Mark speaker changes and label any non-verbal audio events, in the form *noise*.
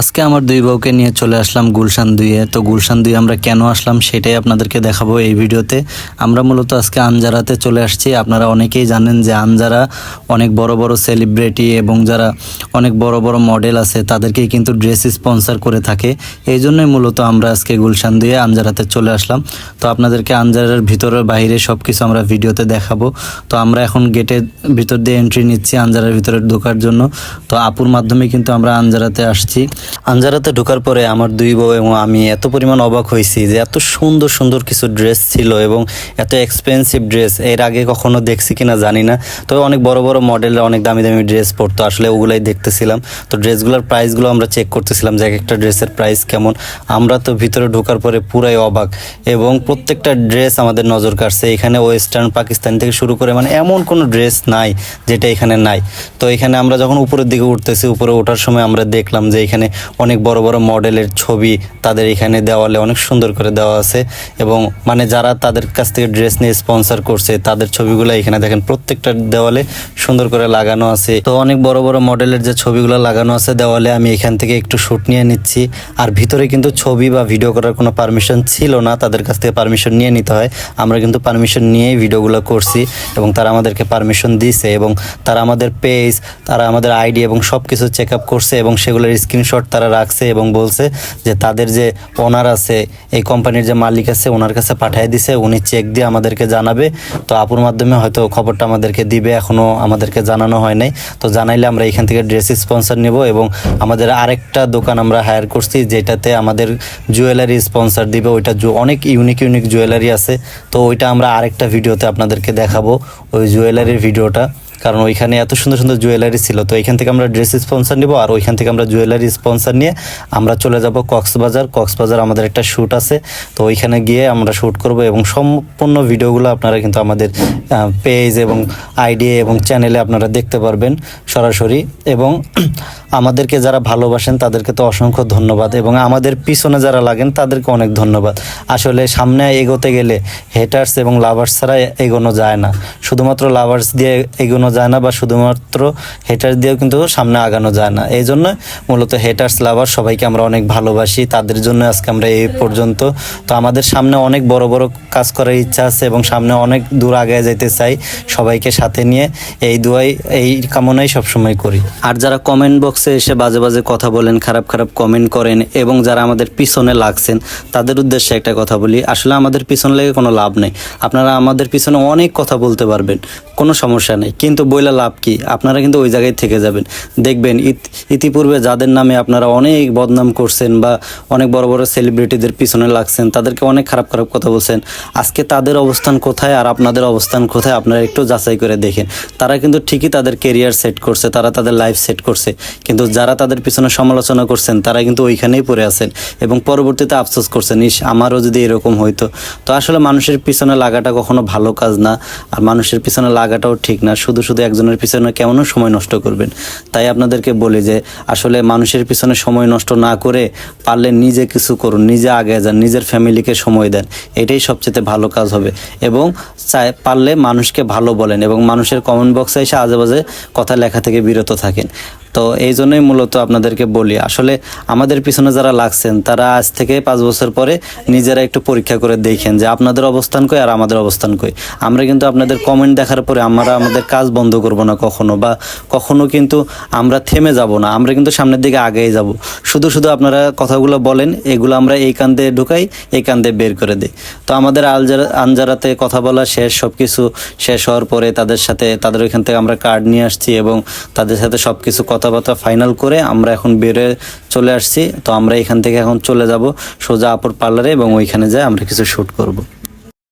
Speaker 1: আজকে আমার দুই বউকে নিয়ে চলে আসলাম গুলশান দুইয়ে। তো গুলশান দুই আমরা কেন আসলাম সেটাই আপনাদেরকে দেখাবো এই ভিডিওতে। আমরা মূলত আজকে আনজারাতে চলে আসছি। আপনারা অনেকেই জানেন যে আনজারা অনেক বড় বড় সেলিব্রিটি এবং যারা অনেক বড় বড় মডেল আছে, তাদেরকেই কিন্তু ড্রেস স্পন্সর করে থাকে। এই জন্যই মূলত আমরা আজকে গুলশান দুইয়ে আনজারাতে চলে আসলাম। তো আপনাদেরকে আনজারার ভিতরের বাইরে সব কিছু আমরা ভিডিওতে দেখাবো। তো আমরা এখন গেটের ভিতর দিয়ে এন্ট্রি নিচ্ছি আনজারার ভিতরে ঢোকার জন্য। তো আপুর মাধ্যমে কিন্তু আমরা আনজারাতে আসছি। আনজারাতে ঢোকার পরে আমার দুই বউ এবং আমি এত পরিমাণ অবাক হয়েছি যে এত সুন্দর সুন্দর কিছু ড্রেস ছিল এবং এত এক্সপেন্সিভ ড্রেস এর আগে কখনো দেখছি কিনা জানি না। তো অনেক বড় বড় মডেলের অনেক দামি দামি ড্রেস পরতো। আসলে ওগুলাই দেখতেছিলাম। তো ড্রেসগুলোর প্রাইসগুলো আমরা চেক করতেছিলাম যে এক একটা ড্রেসের প্রাইস কেমন। আমরা তো ভিতরে ঢোকার পরে পুরাই অবাক এবং প্রত্যেকটা ড্রেস আমাদের নজর কাটছে এখানে ওয়েস্টার্ন পাকিস্তান থেকে শুরু করে মানে এমন কোনো ড্রেস নাই যেটা এখানে নাই। তো এখানে আমরা যখন উপরের দিকে উঠতেছি, উপরে ওঠার সময় আমরা দেখলাম যে এখানে অনেক বড় বড় মডেলের ছবি তাদের এখানে দেওয়ালে অনেক সুন্দর করে দেওয়া আছে। এবং মানে যারা তাদের কাছ থেকে ড্রেস নিয়ে স্পন্সর করছে, তাদের ছবিগুলো এখানে দেখেন প্রত্যেকটা দেওয়ালে সুন্দর করে লাগানো আছে। তো অনেক বড় বড় মডেলের যে ছবিগুলো লাগানো আছে দেওয়ালে আমি এখান থেকে একটু শ্যুট নিয়ে নিচ্ছি। আর ভিতরে কিন্তু ছবি বা ভিডিও করার কোনো পারমিশন ছিল না, তাদের কাছ থেকে পারমিশন নিয়ে নিতে হয়। আমরা কিন্তু পারমিশন নিয়েই ভিডিওগুলো করছি এবং তারা আমাদেরকে পারমিশন দিয়েছে এবং তারা আমাদের পেজ, তারা আমাদের আইডি এবং সব কিছু চেক আপ করছে এবং সেগুলোর স্ক্রিনশট তারা রাখছে এবং বলছে যে তাদের যে ওনার আছে, এই কোম্পানির যে মালিক আছে ওনার কাছে পাঠিয়ে দিছে, উনি চেক দিয়ে আমাদেরকে জানাবে। তো আপুর মাধ্যমে হয়তো খবরটা আমাদেরকে দিবে এখনও আমাদেরকে জানানো হয় নাই। তো জানাইলে আমরা এখান থেকে ড্রেস স্পন্সর নেব এবং আমাদের আরেকটা দোকান আমরা হায়ার করছি, যেটাতে আমাদের জুয়েলারি স্পন্সর দিবে। ওইটা অনেক ইউনিক ইউনিক জুয়েলারি আছে। তো ওইটা আমরা আরেকটা ভিডিওতে আপনাদেরকে দেখাবো, ওই জুয়েলারির ভিডিওটা কারণ ওইখানে এত সুন্দর সুন্দর জুয়েলারি ছিল। তো এখান থেকে আমরা ড্রেস স্পন্সর নিব আর ওইখান থেকে আমরা জুয়েলারি স্পন্সর নিয়ে আমরা চলে যাব কক্সবাজার। কক্সবাজার আমাদের একটা শ্যুট আছে। তো ওইখানে গিয়ে আমরা শ্যুট করব এবং সম্পূর্ণ ভিডিওগুলো আপনারা কিন্তু আমাদের পেজ এবং আইডি এবং চ্যানেলে আপনারা দেখতে পারবেন সরাসরি। এবং *clears throat* আমাদেরকে যারা ভালোবাসেন তাদেরকে তো অসংখ্য ধন্যবাদ এবং আমাদের পিছনে যারা লাগেন তাদেরকে অনেক ধন্যবাদ। আসলে সামনে এগোতে গেলে হেটার্স এবং লাভার্স ছাড়া এগোনো যায় না। শুধুমাত্র লাভার্স দিয়ে এগোনো যায় না বা শুধুমাত্র হেটার্স দিয়েও কিন্তু সামনে আগানো যায় না। এই জন্য মূলত হেটার্স লাভার সবাইকে আমরা অনেক ভালোবাসি, তাদের জন্য আজকে আমরা এই পর্যন্ত। তো আমাদের সামনে অনেক বড় বড় কাজ করার ইচ্ছা আছে এবং সামনে অনেক দূর আগে যেতে চাই সবাইকে সাথে নিয়ে। এই দুয়াই, এই কামনাই সবসময় করি। আর যারা কমেন্ট বক্সে এসে বাজে বাজে কথা বলেন, খারাপ খারাপ কমেন্ট করেন এবং যারা আমাদের পিছনে লাগছেন, তাদের উদ্দেশ্যে একটা কথা বলি। আসলে আমাদের পিছনে লেগে কোনো লাভ নেই। আপনারা আমাদের পিছনে অনেক কথা বলতে পারবেন, কোনো সমস্যা নেই। কিন্তু বইলা লাভ কি? আপনারা কিন্তু ওই জায়গায় থেকে যাবেন। দেখবেন, ইত- ইতিপূর্বে যাদের নামে আপনারা অনেক বদনাম করছেন বা অনেক বড় বড় সেলিব্রিটিদের পিছনে লাগছেন, তাদেরকে অনেক খারাপ খারাপ কথা বলছেন। আজকে তাদের অবস্থান কোথায় আর আপনাদের অবস্থান কোথায় আপনারা একটু যাচাই করে দেখেন। তারা কিন্তু ঠিকই তাদের কেরিয়ার সেট করছে, তারা তাদের লাইফ সেট করছে। কিন্তু যারা তাদের পিছনে সমালোচনা করছেন, তারা কিন্তু ওইখানেই পড়ে আছেন এবং পরবর্তীতে আফসোস করছেন, ইস, আমারও যদি এরকম হইতো। তো আসলে মানুষের পিছনে লাগাটা কখনো ভালো কাজ না, আর মানুষের পিছনে লাগাটাও ঠিক না। শুধু শুধু একজনের পিছনে কেমন সময় নষ্ট করবেন? তাই আপনাদেরকে বলি যে, আসলে মানুষের পিছনে সময় নষ্ট না করে পারলে নিজে কিছু করুন, নিজে আগে যান, নিজের ফ্যামিলিকে সময় দেন। এটাই সবচেয়ে ভালো কাজ হবে। এবং চাই পারলে মানুষকে ভালো বলেন এবং মানুষের কমেন্ট বক্সে এসে আজে বাজে কথা লেখা থেকে বিরত থাকেন। তো এই জন্যই মূলত আপনাদেরকে বলি, আসলে আমাদের পিছনে যারা লাগছেন, তারা আজ থেকে পাঁচ বছর পরে নিজেরা একটু পরীক্ষা করে দেখেন যে আপনাদের অবস্থান কই আর আমাদের অবস্থান কই। আমরা কিন্তু আপনাদের কমেন্ট দেখার পরে আমরা আমাদের কাজ বন্ধ করব না কখনো বা কখনো কিন্তু আমরা থেমে যাব না, আমরা কিন্তু সামনের দিকে আগেই যাব। শুধু শুধু আপনারা কথাগুলো বলেন, এগুলো আমরা এই কান্দে ঢুকাই, এই কান্দে বের করে দিই। তো আমাদের আলজারা, আনজারাতে কথা বলা শেষ সব কিছু শেষ হওয়ার পরে তাদের সাথে, তাদের ওইখান থেকে আমরা কার্ড নিয়ে আসছি এবং তাদের সাথে সব কিছু কথাবার্তা ফাইনাল করে আমরা এখন বেরোয় চলে আসছি। তো আমরা এখান থেকে এখন চলে যাব সোজা আপুর পার্লারে এবং ওইখানে যাই আমরা কিছু শ্যুট করব।